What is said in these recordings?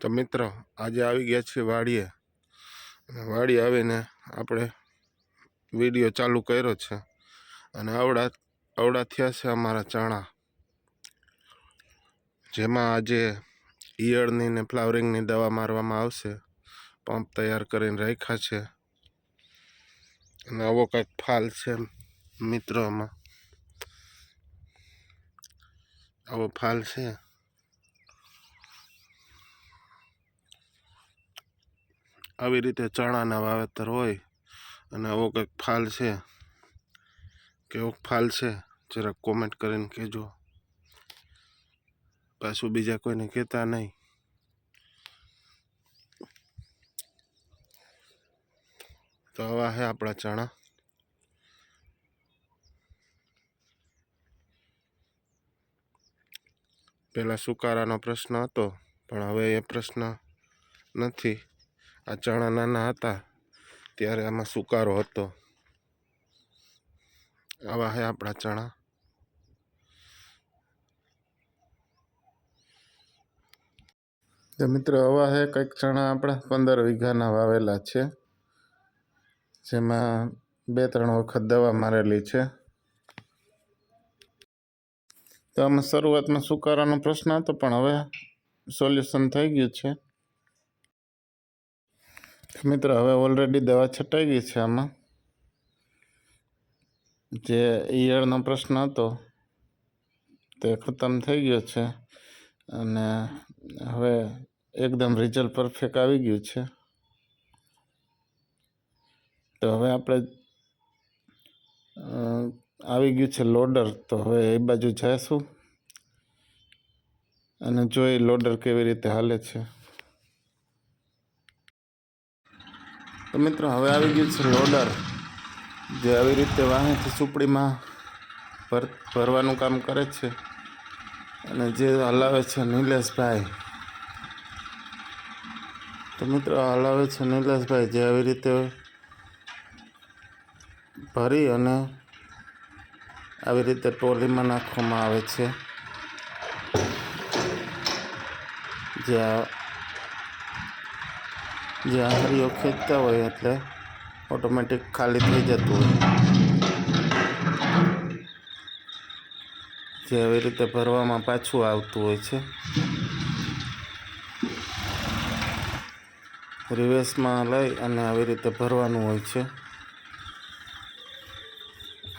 તો મિત્રો, આજે આવી ગયા છીએ વાડીએ. અને વાડી આવીને આપણે વીડિયો ચાલુ કર્યો છે. અને આવડા આવડા થયા છે અમારા ચણા. જેમાં આજે ઈયળની ને ફ્લાવરિંગની દવા મારવામાં આવશે. પંપ તૈયાર કરીને રાખ્યા છે. અને આવો કંઈક ફાલ છે મિત્રો આમાં. આવો ફાલ છે. આવી રીતે ચણાના વાવેતર હોય અને આવો કંઈક ફાલ છે, કેવો ફાલ છે, જરાક કોમેન્ટ કરીને કહેજો. પાછું બીજા કોઈને કહેતા નહીં. તો આવા છે આપણા ચણા. પહેલાં સુકારાનો પ્રશ્ન હતો, પણ હવે એ પ્રશ્ન નથી. આ ચણા નાના હતા, ત્યારે આમાં સુકારો હતો. આવા હે આપણા ચણા. તો મિત્રો, આવા હે કંઈક ચણા આપણા પંદર વીઘાના વાવેલા છે, જેમાં બે ત્રણ વખત દવા મારેલી છે. તો આમાં શરૂઆતમાં સુકારાનો પ્રશ્ન હતો, પણ હવે સોલ્યુશન થઈ ગયું છે. મિત્રો, હવે ઓલરેડી દવા છટાઈ ગઈ છે આમાં. જે ઈયળનો પ્રશ્ન હતો, તે ખતમ થઈ ગયો છે અને હવે એકદમ રિઝલ્ટ પરફેક્ટ આવી ગયું છે. તો હવે આપણે આવી ગયું છે લોડર તો હવે એ બાજુ જઈશું અને જોઈ લોડર કેવી રીતે હાલે છે. તો મિત્રો, હવે આવી ગયું છે લોડર જે આવી રીતે વાહેથી સુપડીમાં ભર, ભરવાનું કામ કરે છે. અને જે હલાવે છે નિલેશભાઈ. તો મિત્રો હલાવે છે નિલેશભાઈ, જે આવી રીતે ભરી અને આવી રીતે ટોલીમાં નાખવામાં આવે છે. જ્યાં જ્યાં હરીઓ ખેંચતા હોય એટલે ઓટોમેટિક ખાલી થઈ જતું હોય. જે આવી રીતે ભરવામાં પાછું આવતું હોય છે. રિવેસમાં લઈ અને આવી રીતે ભરવાનું હોય છે.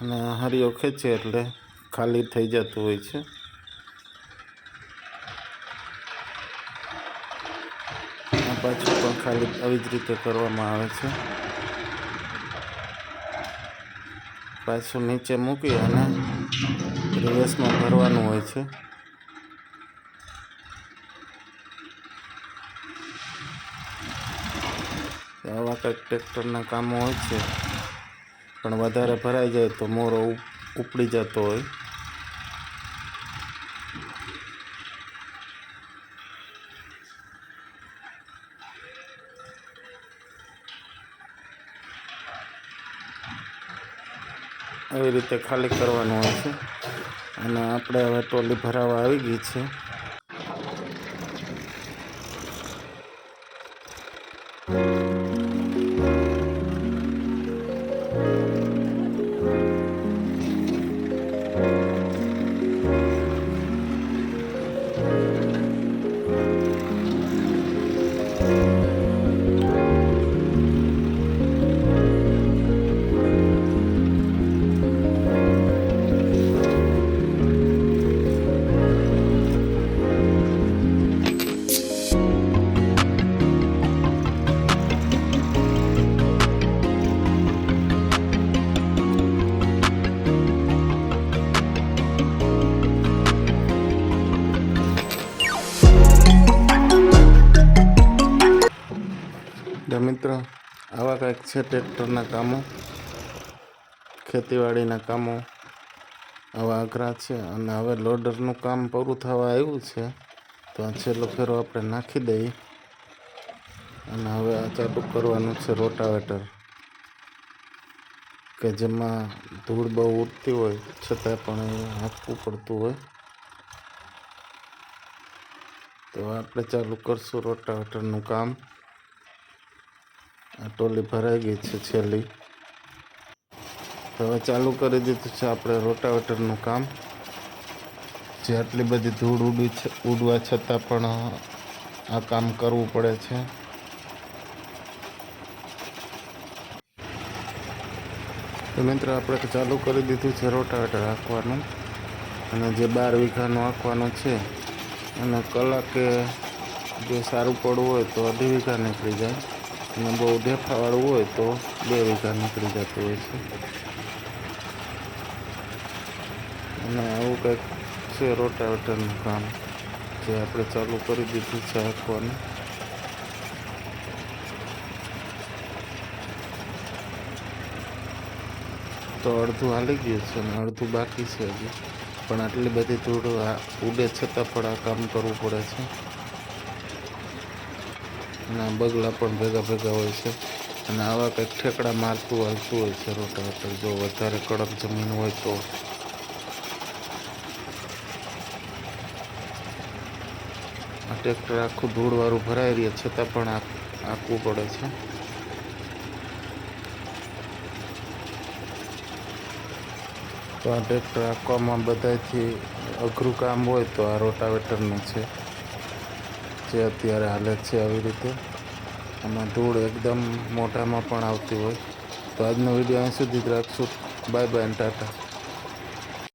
અને હરીઓ ખેંચે એટલે ખાલી થઈ જતું હોય છે. પાછું ખાલી આવી જ રીતે કરવામાં આવે છે. પાછું નીચે મૂકી અને રિવર્સમાં ભરવાનું હોય છે. આવા કંઈક ટ્રેક્ટરના કામો હોય છે. પણ વધારે ભરાઈ જાય તો મોરો ઉપ- ઉપડી જતો હોય. આવી રીતે ખાલી કરવાનું હોય છે. અને આપણે હવે ટોલી ભરાવા આવી ગઈ છે. તો મિત્રો. આવા કંઈક છે ટ્રેક્ટરના કામો, ખેતીવાડીના કામો. આવા અઘરા છે અને હવે લોડરનું કામ પૂરું થવા આવ્યું છે. તો આ છેલ્લો ફેરો આપણે નાખી દઈએ. અને હવે આ ચાલુ કરવાનું છે રોટાવેટર. કે જેમાં ધૂળ બહુ ઉડતી હોય, છતાં પણ હાંકવું પડતું હોય. તો આપણે ચાલુ કરશું રોટાવેટરનું કામ. આ ટોલી ભરાઈ ગઈ છે છેલ્લી. હવે ચાલુ કરી દીધું છે આપણે રોટાવેટરનું કામ. જે આટલી બધી ધૂળ ઉડી છે, ઉડવા છતાં પણ આ કામ કરવું પડે છે. તો મિત્રો, આપણે ચાલુ કરી દીધું છે રોટાવેટર હાંકવાનું. અને જે બાર વીઘાનું હાંકવાનું છે, અને કલાકે જો સારું પડવું હોય તો અઢી વીઘા નીકળી જાય. અને બહુ ઢેફાવાળું હોય તો બે વીઘા નીકળી જતું હોય છે. અને આવું કંઈક છે રોટાવેટરનું કામ, જે આપણે ચાલુ કરી દીધું છે હાંકવાનું. તો અડધું હાલી ગયું છે અને અડધું બાકી છે હજી. પણ આટલી બધી ધૂળ ઉડે છતાં પણ આ કામ કરવું પડે છે. અને બગલા પણ ભેગા ભેગા હોય છે. અને આવા કંઈક ઠેકડા મારતું હાલતું હોય છે રોટાવેટર. જો વધારે કડક જમીન હોય તો. આ ટ્રેક્ટર આખું ધૂળવાળું ભરાઈ રહે છતાં પણ આંકવું પડે છે. તો આ ટ્રેક્ટર આંકવામાં બધાથી અઘરું કામ હોય તો આ રોટાવેટરનું છે. જે અત્યારે હાલે છે આવી રીતે. એમાં ધૂળ એકદમ મોઢામાં પણ આવતી હોય. તો આજનો વીડિયો અહીં સુધી જ રાખશું. Bye bye tata.